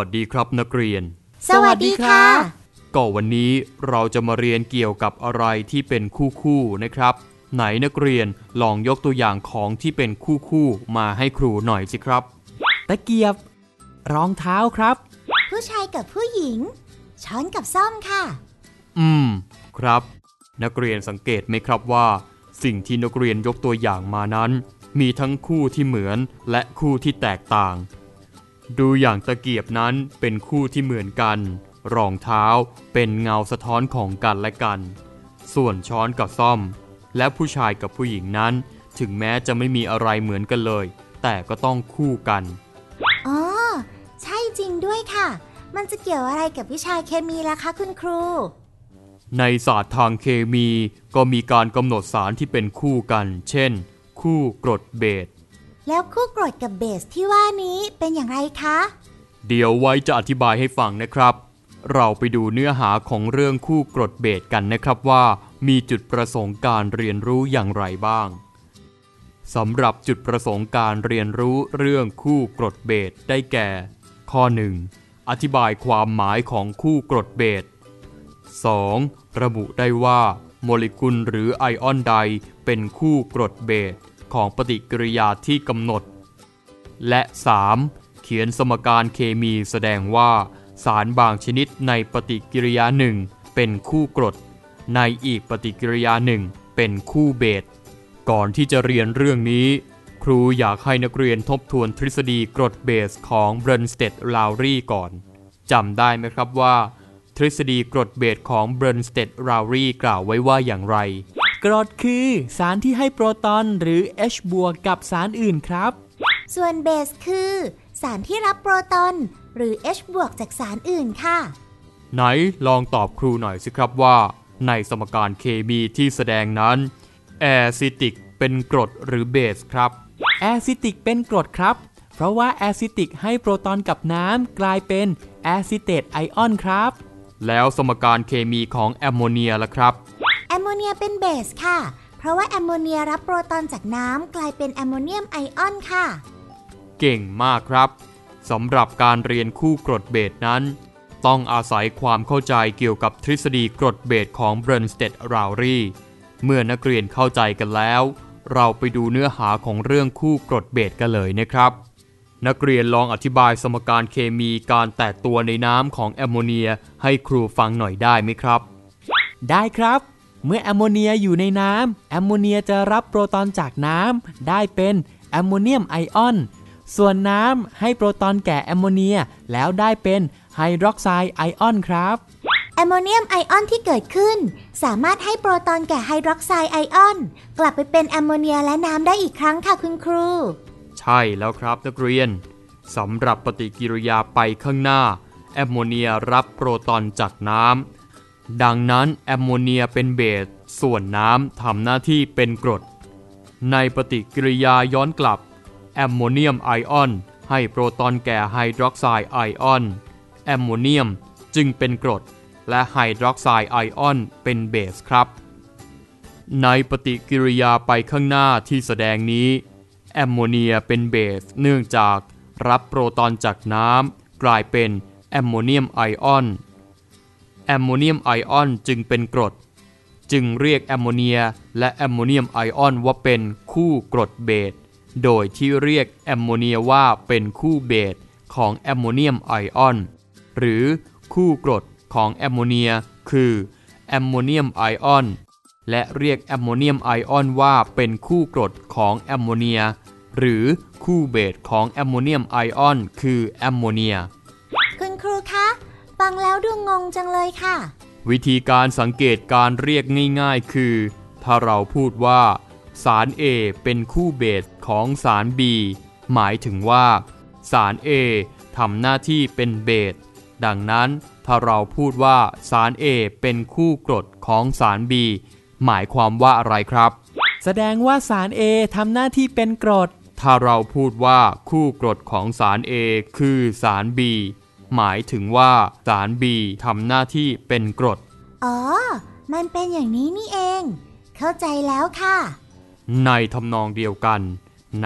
วัสดีครับนักเรียน สวัสดีค่ะ ก็วันนี้เราจะมาเรียนเกี่ยวกับอะไรที่เป็นคู่คู่ๆนะครับ ไหนนักเรียนลองยกตัวอย่างของที่เป็นคู่คู่ๆมาให้ครูหน่อยสิครับ ตะเกียบ รองเท้าครับ ผู้ชายกับผู้หญิง ช้อนกับซ่อมค่ะ อืม ครับ นักเรียนสังเกตไหมครับว่า สิ่งที่นักเรียนยกตัวอย่างมานั้น มีทั้งคู่ที่เหมือนและคู่ที่แตกต่าง ดูอย่างตะเกียบนั้นเป็นคู่ที่เหมือนกัน รองเท้าเป็นเงาสะท้อนของกันและกัน ส่วนช้อนกับซ่อม และผู้ชายกับผู้หญิงนั้น ถึงแม้จะไม่มีอะไรเหมือนกันเลย แต่ก็ต้องคู่กันอ๋อใช่จริงด้วยค่ะ มันจะเกี่ยวอะไรกับวิชาเคมีล่ะคะคุณครู ในศาสตร์ทางเคมีก็มีการกำหนดสารที่เป็นคู่กัน เช่น คู่กรดเบส แล้วคู่กรดกับเบสที่ว่านี้เป็นอย่างไรคะ เดี๋ยวไว้จะอธิบายให้ฟังนะครับ เราไปดูเนื้อหาของเรื่องคู่กรดเบสกันนะครับว่า มีจุดประสงค์การเรียนรู้อย่างไรบ้างสำหรับจุดประสงค์การเรียนรู้เรื่องคู่กรดเบสได้แก่ ข้อ 1. อธิบายความหมายของคู่กรดเบส 2. ระบุได้ว่า โมเลกุลหรือไอออนใดเป็นคู่กรดเบส ของปฏิกิริยาที่กำหนด และ 3. เขียนสมการเคมีแสดงว่า สารบางชนิดในปฏิกิริยาหนึ่งเป็นคู่กรด ในอีกปฏิกิริยาหนึ่งเป็นคู่เบสก่อนที่จะเรียนเรื่องนี้ ครูอยากให้นักเรียนทบทวนทฤษฎีกรดเบสของเบรนสเตดลาวรีก่อนจำได้ไหมครับว่า ทฤษฎีกรดเบสของเบรนสเตดลาวรีกล่าวไว้ว่าอย่างไร กรดคือสารที่ให้โปรตอนหรือ H บวกกับสารอื่นครับ ส่วนเบสคือ สารที่รับโปรตอนหรือ H บวกจากสารอื่นค่ะ ไหนลองตอบครูหน่อยสิครับว่า ในสมการเคมีที่แสดงนั้นแอซิติกเป็นกรดหรือเบสครับแอซิติกเป็นกรดครับ เพราะว่าแอซิติกให้โปรตอนกับน้ำกลายเป็นแอซิเตตไอออนครับ แล้วสมการเคมีของแอมโมเนียล่ะครับ แอมโมเนียเป็นเบสค่ะ เพราะว่าแอมโมเนียรับโปรตอนจากน้ำกลายเป็นแอมโมเนียมไอออนค่ะ เก่งมากครับสำหรับการเรียนคู่กรดเบสนั้น ต้องอาศัยความเข้าใจเกี่ยวกับทฤษฎีกรดเบสของเบรนสเตดราวรีเมื่อนักเรียนเข้าใจกันแล้ว เราไปดูเนื้อหาของเรื่องคู่กรดเบสกันเลยนะครับนักเรียนลองอธิบายสมการเคมีการแตกตัวในน้ำของแอมโมเนียให้ครูฟังหน่อยได้ไหมครับ ได้ครับ เมื่อแอมโมเนียอยู่ในน้ำแอมโมเนียจะรับโปรตอนจากน้ำได้เป็นแอมโมเนียมไอออน ส่วนน้ำให้โปรตอนแก่แอมโมเนียแล้วได้เป็นไฮดรอกไซด์ไอออนครับแอมโมเนียมไอออนที่เกิดขึ้น สามารถให้โปรตอนแก่ไฮดรอกไซด์ไอออน กลับไปเป็นแอมโมเนียและน้ำได้อีกครั้งค่ะคุณครู ใช่แล้วครับนักเรียนสำหรับปฏิกิริยาไปข้างหน้า แอมโมเนียรับโปรตอนจากน้ำ ดังนั้นแอมโมเนียเป็นเบส ส่วนน้ำทำหน้าที่เป็นกรด ในปฏิกิริยาย้อนกลับ แอมโมเนียมไอออน ให้โปรตอนแก่ไฮดรอกไซด์ไอออน แอมโมเนียมจึงเป็นกรด และไฮดรอกไซด์ไอออนเป็นเบสครับ ในปฏิกิริยาไปข้างหน้าที่แสดงนี้ แอมโมเนียเป็นเบส เนื่องจากรับโปรตอนจากน้ำกลายเป็นแอมโมเนียมไอออน แอมโมเนียมไอออนจึงเป็นกรด จึงเรียกแอมโมเนียและแอมโมเนียมไอออนว่าเป็นคู่กรดเบสโดยที่เรียกแอมโมเนียว่าเป็นคู่เบสของแอมโมเนียมไอออน หรือคู่กรดของแอมโมเนียคือแอมโมเนียมไอออนและเรียกแอมโมเนียมไอออนว่าเป็นคู่กรดของแอมโมเนีย หรือคู่เบสของแอมโมเนียมไอออนคือแอมโมเนีย คุณครูคะ ฟังแล้วดูงงจังเลยค่ะ วิธีการสังเกตการเรียกง่ายๆ คือ ถ้าเราพูดว่า สาร A เป็นคู่เบสของสาร B หมายถึงว่า สาร A ทำหน้าที่เป็นเบส ดังนั้นถ้าเราพูดว่าสาร A เป็นคู่กรดของสาร B หมายความว่าอะไรครับ แสดงว่าสาร A ทำหน้าที่เป็นกรด ถ้าเราพูดว่าคู่กรดของสาร A คือสาร B หมายถึงว่าสาร B ทำหน้าที่เป็นกรด อ๋อ มันเป็นอย่างนี้นี่เอง เข้าใจแล้วค่ะ ในทำนองเดียวกัน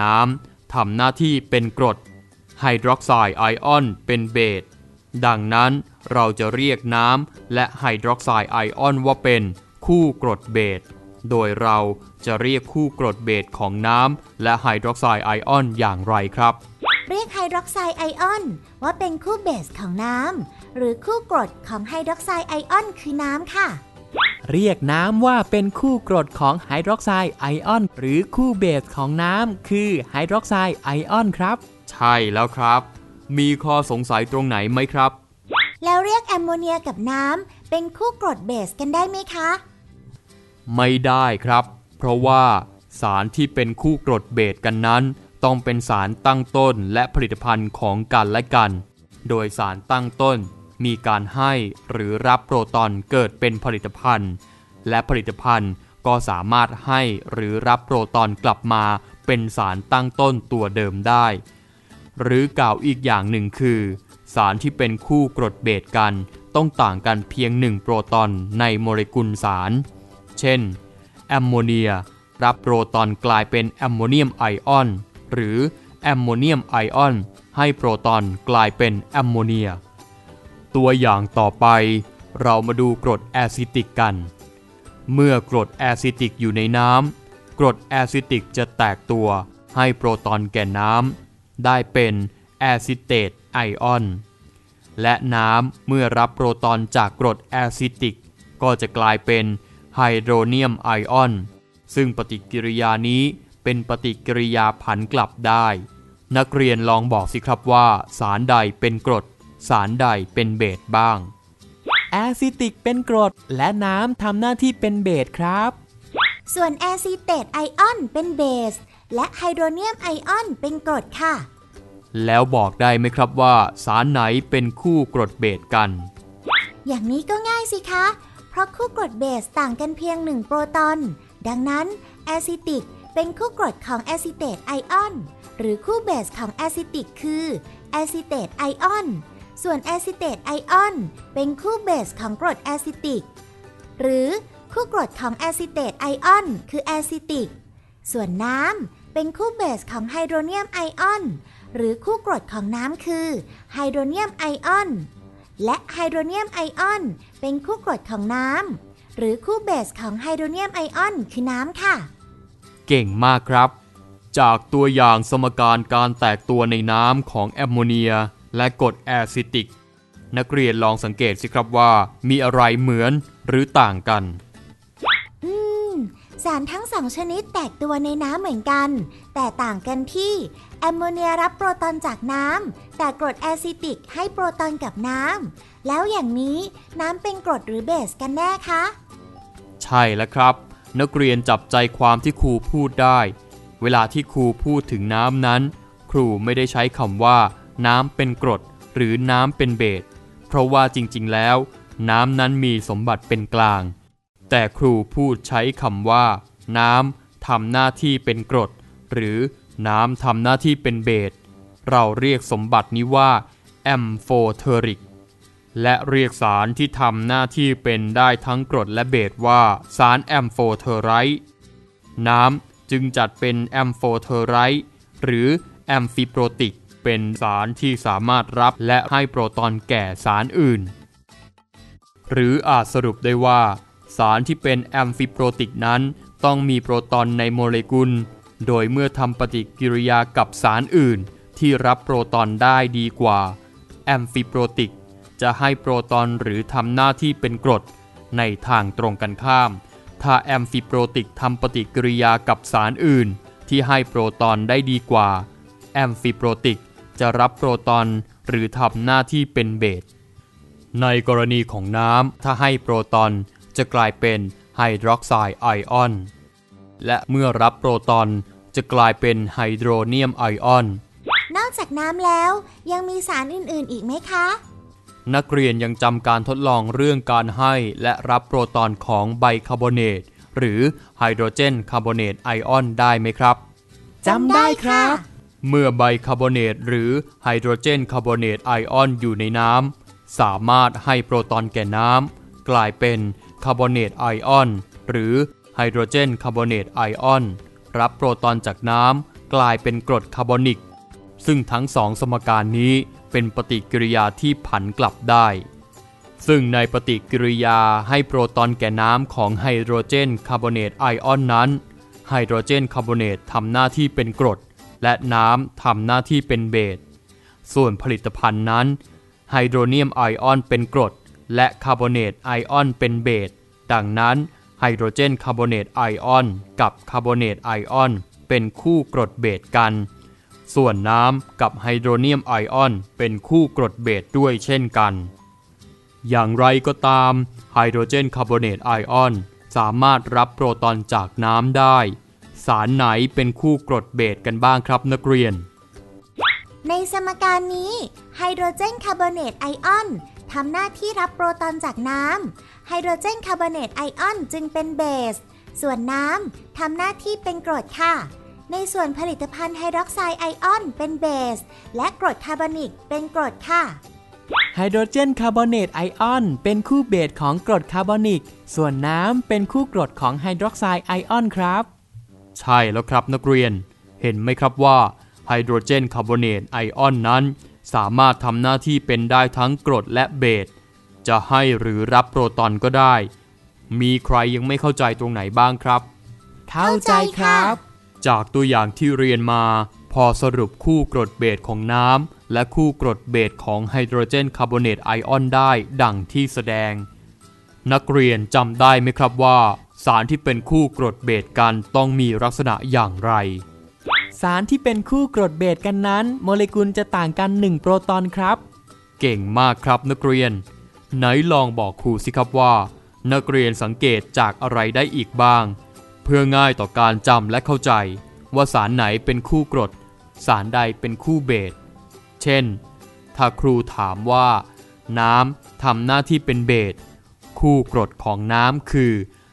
น้ำทำหน้าที่เป็นกรด ไฮดรอกไซด์ไอออนเป็นเบส ดังนั้นเราจะเรียกน้ำและไฮดรอกไซด์ไอออนว่าเป็นคู่กรดเบส โดยเราจะเรียกคู่กรดเบสของน้ำและไฮดรอกไซด์ไอออนอย่างไรครับ เรียกไฮดรอกไซด์ไอออน ว่าเป็นคู่เบสของน้ำ หรือคู่กรดของไฮดรอกไซด์ไอออนคือน้ำค่ะ เรียกน้ำว่าเป็นคู่กรดของไฮดรอกไซด์ไอออน หรือคู่เบสของน้ำคือไฮดรอกไซด์ไอออนครับ ใช่แล้วครับ มีข้อสงสัยตรงไหนไหมครับ แล้วเรียกแอมโมเนียกับน้ำเป็นคู่กรดเบสกันได้ไหมคะ ไม่ได้ครับ เพราะว่าสารที่เป็นคู่กรดเบสกันนั้น ต้องเป็นสารตั้งต้นและผลิตภัณฑ์ของกันและกัน โดยสารตั้งต้นมีการให้หรือรับโปรตอนเกิดเป็นผลิตภัณฑ์ และผลิตภัณฑ์ก็สามารถให้หรือรับโปรตอนกลับมาเป็นสารตั้งต้นตัวเดิมได้ หรือกล่าวอีกอย่างหนึ่งคือ สารที่เป็นคู่กรดเบสกัน ต้องต่างกันเพียงหนึ่งโปรตอนในโมเลกุลสาร เช่น แอมโมเนีย รับโปรตอนกลายเป็นแอมโมเนียมไอออน หรือแอมโมเนียมไอออน ให้โปรตอนกลายเป็นแอมโมเนีย ตัวอย่างต่อไป เรามาดูกรดแอซิติกกัน เมื่อกรดแอซิติกอยู่ในน้ำกรดแอซิติกจะแตกตัวให้โปรตอนแก่น้ำได้เป็นแอซิเตตไอออน และน้ำเมื่อรับโปรตอนจากกรดแอซิติก ก็จะกลายเป็นไฮโดรเนียมไอออน ซึ่งปฏิกิริยานี้ เป็นปฏิกิริยาผันกลับได้ นักเรียนลองบอกสิครับว่า สารใดเป็นกรด สารใดเป็นเบสบ้าง แอซิติกเป็นกรด และน้ำทำหน้าที่เป็นเบสครับ ส่วนแอซิเตตไอออนเป็นเบส และไฮโดรเนียมไอออนเป็นกรดค่ะ แล้วบอกได้ไหมครับว่า สารไหนเป็นคู่กรดเบสกัน อย่างนี้ก็ง่ายสิคะ เพราะคู่กรดเบสต่างกันเพียงหนึ่งโปรตอน ดังนั้น แอซิติก เป็นคู่กรดของแอซิเตตไอออน หรือคู่เบสของแอซิติกคือแอซิเตตไอออน ส่วนแอซิเตตไอออน เป็นคู่เบสของกรดแอซิติก หรือคู่กรดของแอซิเตตไอออน คือแอซิติก ส่วนน้ำเป็นคู่เบสของไฮโดรเนียมไอออน หรือคู่กรดของน้ำคือไฮโดรเนียมไอออน และไฮโดรเนียมไอออน เป็นคู่กรดของน้ำหรือคู่เบสของไฮโดรเนียมไอออน คือน้ำค่ะ เก่งมากครับ จากตัวอย่างสมการการแตกตัวในน้ำของแอมโมเนีย และกรดแอซิติก นักเรียนลองสังเกตสิครับว่า มีอะไรเหมือนหรือต่างกัน อืม สารทั้งสองชนิดแตกตัวในน้ำเหมือนกัน แต่ต่างกันที่ แอมโมเนียรับโปรตอนจากน้ำแต่กรดแอซิติกให้โปรตอนกับน้ำแล้วอย่างนี้น้ำเป็นกรดหรือเบสกันแน่คะ ใช่แล้วครับ นักเรียนจับใจความที่ครูพูดได้ เวลาที่ครูพูดถึงน้ำนั้น ครูไม่ได้ใช้คำว่า น้ำเป็นกรด หรือน้ำเป็นเบสเพราะว่าจริง ๆ แล้ว น้ำนั้นมีสมบัติเป็นกลาง แต่ครูพูดใช้คำว่า น้ำทำหน้าที่เป็นกรด หรือน้ำทำหน้าที่เป็นเบสเราเรียกสมบัตินี้ว่าแอมโฟเทอริก และเรียกสารที่ทำหน้าที่เป็นได้ทั้งกรดและเบสว่าสารแอมโฟเทอไรต์น้ำจึงจัดเป็นแอมโฟเทอไรต์หรือแอมฟิโปรติก เป็นสารที่สามารถรับและให้โปรตอนแก่สารอื่น หรืออาจสรุปได้ว่า สารที่เป็นแอมฟิโปรติกนั้น ต้องมีโปรตอนในโมเลกุล โดยเมื่อทำปฏิกิริยากับสารอื่น ที่รับโปรตอนได้ดีกว่าแอมฟิโปรติก จะให้โปรตอนหรือทำหน้าที่เป็นกรด ในทางตรงกันข้าม ถ้าแอมฟิโปรติกทำปฏิกิริยากับสารอื่น ที่ให้โปรตอนได้ดีกว่า แอมฟิโปรติกจะรับโปรตอนหรือทำหน้าที่เป็นเบส ในกรณีของน้ำถ้าให้โปรตอนจะกลายเป็นไฮดรอกไซด์ไอออน และเมื่อรับโปรตอนจะกลายเป็นไฮโดรเนียมไอออน นอกจากน้ำแล้วยังมีสารอื่น ๆ อีกไหมคะ นักเรียนยังจำการทดลองเรื่องการให้และรับโปรตอนของไบคาร์บอเนตหรือไฮโดรเจนคาร์บอเนตไอออนได้ไหมครับจำได้ครับ เมื่อไบคาร์บอเนตหรือไฮโดรเจนคาร์บอเนตไอออนอยู่ในน้ำสามารถให้โปรตอนแก่น้ำกลายเป็นคาร์บอเนตไอออนหรือไฮโดรเจนคาร์บอเนตไอออนรับโปรตอนจากน้ำกลายเป็นกรดคาร์บอนิก ซึ่งทั้งสองสมการนี้ เป็นปฏิกิริยาที่ผันกลับได้ ซึ่งในปฏิกิริยาให้โปรตอนแก่น้ำของไฮโดรเจนคาร์บอเนตไอออนนั้น ไฮโดรเจนคาร์บอเนตทำหน้าที่เป็นกรด และน้ำทำหน้าที่เป็นเบส ส่วนผลิตภัณฑ์นั้น ไฮโดรเนียมไอออนเป็นกรด และคาร์บอเนตไอออนเป็นเบส ดังนั้นไฮโดรเจนคาร์บอเนตไอออนกับคาร์บอเนตไอออนเป็นคู่กรดเบสกัน ส่วนน้ำกับไฮโดรเนียมไอออน เป็นคู่กรดเบสด้วยเช่นกัน อย่างไรก็ตามไฮโดรเจนคาร์บอเนตไอออน สามารถรับโปรตอนจากน้ำได้ สารไหนเป็นคู่กรดเบสกันบ้างครับนักเรียน ในสมการนี้ไฮโดรเจนคาร์บอเนตไอออนทำหน้าที่รับโปรตอนจากน้ำไฮโดรเจนคาร์บอเนตไอออนจึงเป็นเบส ส่วนน้ำทำหน้าที่เป็นกรดค่ะ ในส่วนผลิตภัณฑ์ไฮดรอกไซด์ไอออน เป็นเบส และกรดคาร์บอนิกเป็นกรดค่ะไฮโดรเจนคาร์บอเนตไอออน เป็นคู่เบสของกรดคาร์บอนิก ส่วนน้ำเป็นคู่กรดของไฮดรอกไซด์ไอออนครับ ใช่แล้วครับนักเรียน เห็นไหมครับว่าไฮโดรเจนคาร์บอเนตไอออนนั้น สามารถทำหน้าที่เป็นได้ทั้งกรดและเบส จะให้หรือรับโปรตอนก็ได้ มีใครยังไม่เข้าใจตรงไหนบ้างครับ เข้าใจครับ จากตัวอย่างที่เรียนมา พอสรุปคู่กรดเบสของน้ำและคู่กรดเบสของไฮโดรเจนคาร์บอเนตไอออนได้ดังที่แสดง นักเรียนจำได้ไหมครับว่า สารที่เป็นคู่กรดเบสกันต้องมีลักษณะอย่างไร สารที่เป็นคู่กรดเบสกันนั้น โมเลกุลจะต่างกัน 1 โปรตอนครับ เก่งมากครับนักเรียน ไหนลองบอกครูสิครับว่า นักเรียนสังเกตจากอะไรได้อีกบ้าง เพื่อง่ายต่อการจำและเข้าใจ ว่าสารไหนเป็นคู่กรด สารใดเป็นคู่เบสเช่น ถ้าครูถามว่า น้ำทำหน้าที่เป็นเบสคู่กรดของน้ำคือ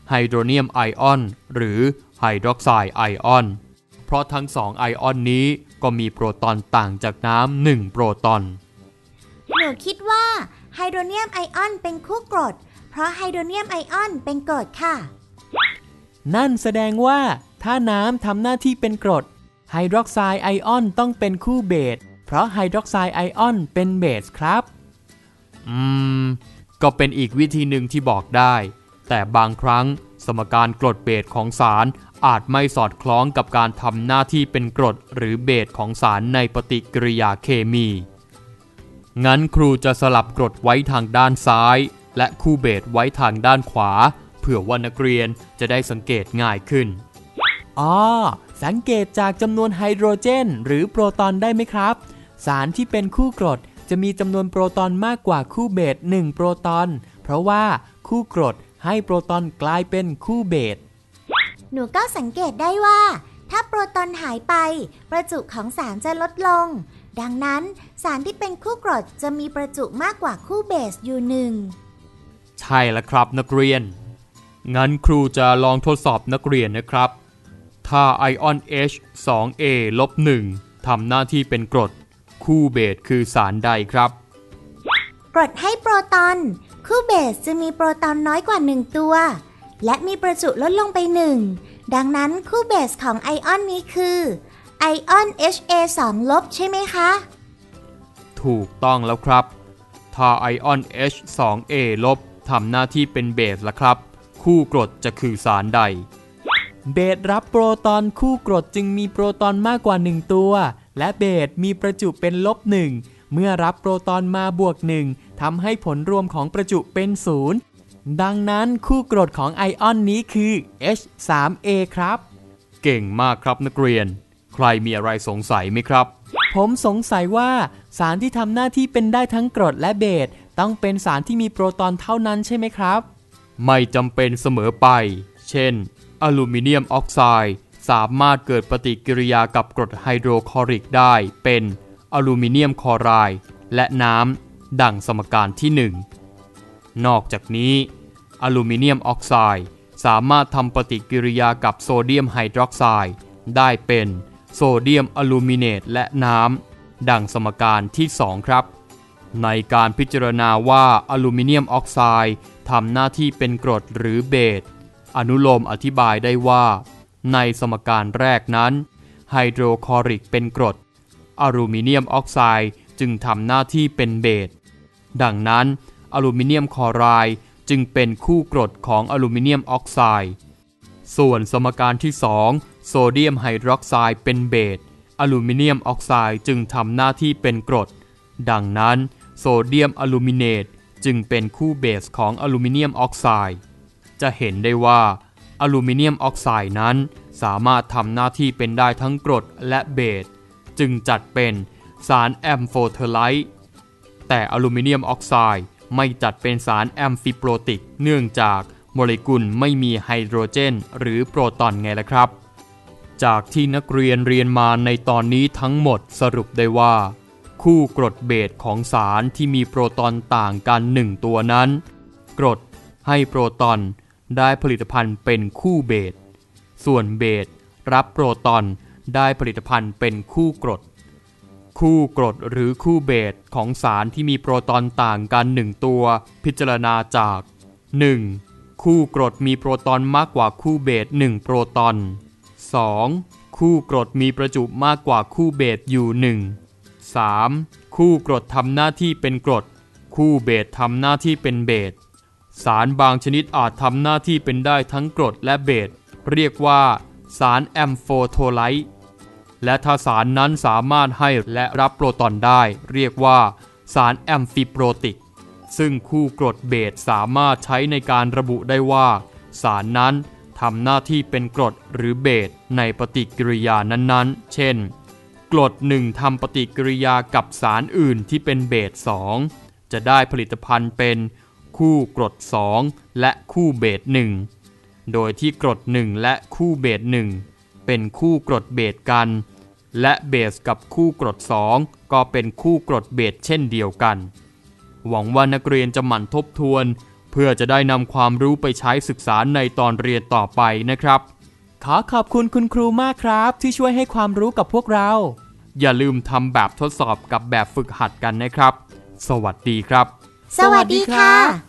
ไฮโดรเนียมไอออน หรือไฮดรอกไซด์ไอออน เพราะทั้งสองไอออนนี้ก็มีโปรตอนต่างจากน้ำหนึ่งโปรตอน หนูคิดว่าไฮโดรเนียมไอออนเป็นคู่กรด เพราะไฮโดรเนียมไอออนเป็นกรดค่ะ นั่นแสดงว่า ถ้าน้ำทำหน้าที่เป็นกรดไฮดรอกไซด์ไอออนต้องเป็นคู่เบส เพราะไฮดรอกไซด์ไอออนเป็นเบสครับ อืม ก็เป็นอีกวิธีหนึ่งที่บอกได้ แต่บางครั้งสมการกรดเบสของสารอาจไม่สอดคล้องกับการทำหน้าที่เป็นกรดหรือเบสของสารในปฏิกิริยาเคมี งั้นครูจะสลับกรดไว้ทางด้านซ้าย และคู่เบสไว้ทางด้านขวา เผื่อว่านักเรียนจะได้สังเกตง่ายขึ้นอ๋อสังเกตจากจำนวนไฮโดรเจน หรือโปรตอนได้ไหมครับ สารที่เป็นคู่กรดจะมีจำนวนโปรตอนมากกว่าคู่เบส1โปรตอน เพราะว่าคู่กรดให้โปรตอนกลายเป็นคู่เบส หนูก็สังเกตได้ว่า ถ้าโปรตอนหายไป ประจุของสารจะลดลง ดังนั้นสารที่เป็นคู่กรดจะมีประจุมากกว่าคู่เบสอยู่หนึ่ง ใช่แล้วครับนักเรียน งั้นครูจะลองทดสอบนักเรียนนะครับ ถ้าไอออน H 2A ลบ1ทำหน้าที่เป็นกรด คู่เบสคือสารใดครับ กรดให้โปรตอน คู่เบสจะมีโปรตอนน้อยกว่า 1 ตัว และมีประจุลดลงไป 1 ดังนั้นคู่เบสของไอออนนี้คือไอออน Ha 2ลบใช่ไหมคะ ถูกต้องแล้วครับ ถ้าไอออน H 2A ลบทำหน้าที่เป็นเบสละครับ คู่กรดจะคือสารใด เบสรับโปรตอนคู่กรดจึงมีโปรตอนมากกว่า 1 ตัว และเบสมีประจุเป็นลบหนึ่งเมื่อรับโปรตอนมาบวกหนึ่งทำให้ผลรวมของประจุเป็นศูนย์ดังนั้นคู่กรดของไอออนนี้คือ H3A ครับ เก่งมากครับนักเรียน ใครมีอะไรสงสัยไหมครับ ผมสงสัยว่า สารที่ทำหน้าที่เป็นได้ทั้งกรดและเบสต้องเป็นสารที่มีโปรตอนเท่านั้นใช่ไหมครับ ไม่จำเป็นเสมอไป เช่น อลูมิเนียมออกไซด์สามารถเกิดปฏิกิริยากับกรดไฮโดรคลอริกได้เป็นอลูมิเนียมคลอไรด์และน้ำดังสมการที่ 1 นอกจากนี้ อลูมิเนียมออกไซด์สามารถทำปฏิกิริยากับโซเดียมไฮดรอกไซด์ได้เป็นโซเดียมอลูมิเนตและน้ำดังสมการที่ 2 ครับ ในการพิจารณาว่าอลูมิเนียมออกไซด์ ทำหน้าที่เป็นกรดหรือเบสอนุโลมอธิบายได้ว่า ในสมการแรกนั้นไฮโดรคลอริกเป็นกรด อลูมิเนียมออกไซด์จึงทำหน้าที่เป็นเบสดังนั้นอลูมิเนียมคลอไรด์จึงเป็นคู่กรดของอลูมิเนียมออกไซด์ส่วนสมการที่ 2 โซเดียมไฮดรอกไซด์เป็นเบสอลูมิเนียมออกไซด์จึงทำหน้าที่เป็นกรด ดังนั้น โซเดียมอลูมิเนต จึงเป็นคู่เบสของอลูมิเนียมออกไซด์ จะเห็นได้ว่าอลูมิเนียมออกไซด์นั้นสามารถทำหน้าที่เป็นได้ทั้งกรดและเบส จึงจัดเป็นสารแอมโฟเทอไลต์ แต่อลูมิเนียมออกไซด์ไม่จัดเป็นสารแอมฟิโปรติก เนื่องจากโมเลกุลไม่มีไฮโดรเจน หรือโปรตอนไงล่ะครับ จากที่นักเรียนเรียนมาในตอนนี้ทั้งหมดสรุปได้ว่า คู่กรดเบสของสารที่มีโปรตอนต่างกันหนึ่งตัวนั้น กรดให้โปรตอนได้ผลิตภัณฑ์เป็นคู่เบส ส่วนเบสรับโปรตอนได้ผลิตภัณฑ์เป็นคู่กรด คู่กรดหรือคู่เบสของสารที่มีโปรตอนต่างกันหนึ่งตัว พิจารณาจาก 1. คู่กรดมีโปรตอนมากกว่าคู่เบส1โปรตอน 2. คู่กรดมีประจุมากกว่าคู่เบสอยู่1 3. คู่กรดทำหน้าที่เป็นกรด คู่เบสทำหน้าที่เป็นเบส สารบางชนิดอาจทำหน้าที่เป็นได้ทั้งกรดและเบส เรียกว่าสารแอมโฟโทไลต์และถ้าสารนั้นสามารถให้และรับโปรตอนได้ เรียกว่าสารแอมฟิโปรติก ซึ่งคู่กรดเบสสามารถใช้ในการระบุได้ว่า สารนั้นทำหน้าที่เป็นกรดหรือเบสในปฏิกิริยานั้นๆ เช่น กรดหนึ่งทำปฏิกิริยากับสารอื่นที่เป็นเบส2จะได้ผลิตภัณฑ์เป็นคู่กรด 2 และคู่เบส1โดยที่กรด 1 และคู่เบส1เป็นคู่กรดเบสกัน และเบสกับคู่กรด 2 ก็เป็นคู่กรดเบสเช่นเดียวกัน หวังว่านักเรียนจะหมั่นทบทวน เพื่อจะได้นำความรู้ไปใช้ศึกษาในตอนเรียนต่อไปนะครับขอขอบคุณคุณครูมากครับ ที่ช่วยให้ความรู้กับพวกเรา อย่าลืมทำแบบทดสอบกับแบบฝึกหัดกันนะครับ สวัสดีครับ สวัสดีค่ะ